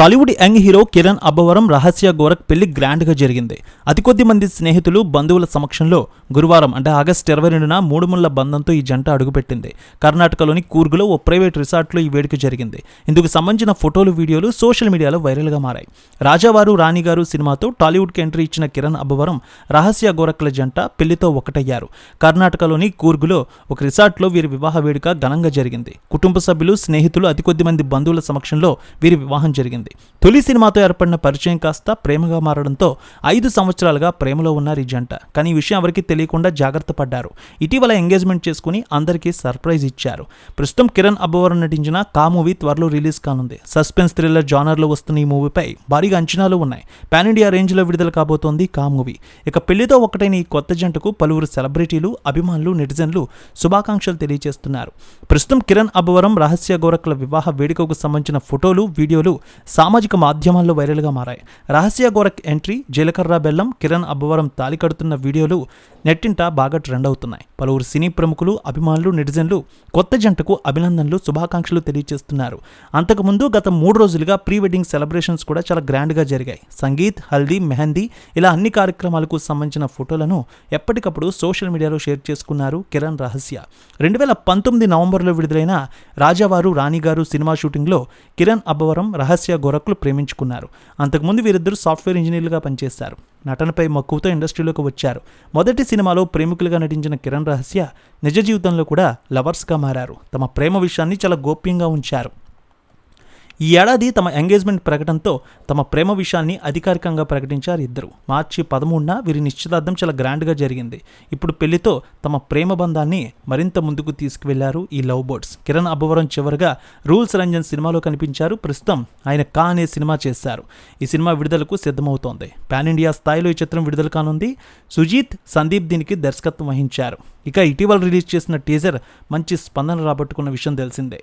Tollywood young hero Kiran Abbavaram Rahasya Gorakh పెళ్ళి గ్రాండ్గా జరిగింది. అతి కొద్ది మంది స్నేహితులు బంధువుల సమక్షంలో గురువారం అంటే ఆగస్టు ఇరవై రెండున మూడు ముళ్ళ బంధంతో ఈ జంట అడుగుపెట్టింది. కర్ణాటకలోని కూర్గులో ఓ ప్రైవేట్ రిసార్ట్లో ఈ వేడుక జరిగింది. ఇందుకు సంబంధించిన ఫోటోలు వీడియోలు సోషల్ మీడియాలో వైరల్గా మారాయి. రాజావారు రాణిగారు సినిమాతో టాలీవుడ్కి ఎంట్రీ ఇచ్చిన కిరణ్ అబ్బవరం రహస్య గోరఖ్ల జంట పెళ్ళితో ఒకటయ్యారు. కర్ణాటకలోని కూర్గులో ఒక రిసార్ట్లో వీరి వివాహ వేడుక ఘనంగా జరిగింది. కుటుంబ సభ్యులు స్నేహితులు అతి కొద్ది మంది బంధువుల సమక్షంలో వీరి వివాహం జరిగింది. తొలి సినిమాతో ఏర్పడిన పరిచయం కాస్త ప్రేమగా మారడంతో ఐదు సంవత్సరాలుగా ప్రేమలో ఉన్నారు ఈ జంట. కానీ ఈ విషయం ఎవరికీ తెలియకుండా జాగ్రత్త పడ్డారు. ఇటీవల ఎంగేజ్మెంట్ చేసుకుని అందరికీ సర్ప్రైజ్ ఇచ్చారు. ప్రస్తుతం కిరణ్ అబ్బవరం నటించిన కా మూవీ త్వరలో రిలీజ్ కానుంది. సస్పెన్స్ థ్రిల్లర్ జానర్లో వస్తున్న ఈ మూవీపై భారీగా అంచనాలు ఉన్నాయి. పాన్ ఇండియా రేంజ్లో విడుదల కాబోతోంది కా మూవీ. ఇక పెళ్ళితో ఒకటైన ఈ కొత్త జంటకు పలువురు సెలబ్రిటీలు అభిమానులు నెటిజన్లు శుభాకాంక్షలు తెలియజేస్తున్నారు. ప్రస్తుతం కిరణ్ అబ్బవరం రహస్య గోరఖ్ల వివాహ వేడుకకు సంబంధించిన ఫోటోలు వీడియోలు సామాజిక మాధ్యమాల్లో వైరల్గా మారాయి. రహస్య గోరఖ్ ఎంట్రీ జీలకర్ర బెల్లం కిరణ్ అబ్బవరం తాలి కడుతున్న వీడియోలు నెట్టింట బాగా ట్రెండ్ అవుతున్నాయి. పలువురు సినీ ప్రముఖులు అభిమానులు నెటిజన్లు కొత్త జంటకు అభినందనలు శుభాకాంక్షలు తెలియజేస్తున్నారు. అంతకుముందు గత మూడు రోజులుగా ప్రీ వెడ్డింగ్ సెలబ్రేషన్స్ కూడా చాలా గ్రాండ్గా జరిగాయి. సంగీత్ హల్దీ మెహందీ ఇలా అన్ని కార్యక్రమాలకు సంబంధించిన ఫోటోలను ఎప్పటికప్పుడు సోషల్ మీడియాలో షేర్ చేసుకున్నారు కిరణ్ రహస్య. రెండు వేల పంతొమ్మిది నవంబర్లో విడుదలైన రాజావారు రాణిగారు సినిమా షూటింగ్లో కిరణ్ అబ్బవరం రహస్య గోరఖ్లు ప్రేమించుకున్నారు. అంతకుముందు వీరిద్దరూ సాఫ్ట్వేర్ ఇంజనీర్లుగా పనిచేశారు. నటనపై మక్కువతో ఇండస్ట్రీలోకి వచ్చారు. మొదటి సినిమాలో ప్రేమికులుగా నటించిన కిరణ్ రహస్య నిజ జీవితంలో కూడా లవర్స్గా మారారు. తమ ప్రేమ విషయాన్ని చాలా గోప్యంగా ఉంచారు. ఈ ఏడాది తమ ఎంగేజ్మెంట్ ప్రకటనతో తమ ప్రేమ విషయాన్ని అధికారికంగా ప్రకటించారు ఇద్దరు. మార్చి పదమూడున వీరి నిశ్చితార్థం చాలా గ్రాండ్గా జరిగింది. ఇప్పుడు పెళ్ళితో తమ ప్రేమ బంధాన్ని మరింత ముందుకు తీసుకువెళ్ళారు ఈ లవ్ బర్డ్స్. కిరణ్ అబ్బవరం చివరిగా రూల్స్ రంజన్ సినిమాలో కనిపించారు. ప్రస్తుతం ఆయన కా అనే సినిమా చేశారు. ఈ సినిమా విడుదలకు సిద్ధమవుతోంది. పాన్ ఇండియా స్థాయిలో ఈ చిత్రం విడుదల కానుంది. సుజీత్ సందీప్ దీనికి దర్శకత్వం వహించారు. ఇక ఇటీవల రిలీజ్ చేసిన టీజర్ మంచి స్పందన రాబట్టుకున్న విషయం తెలిసిందే.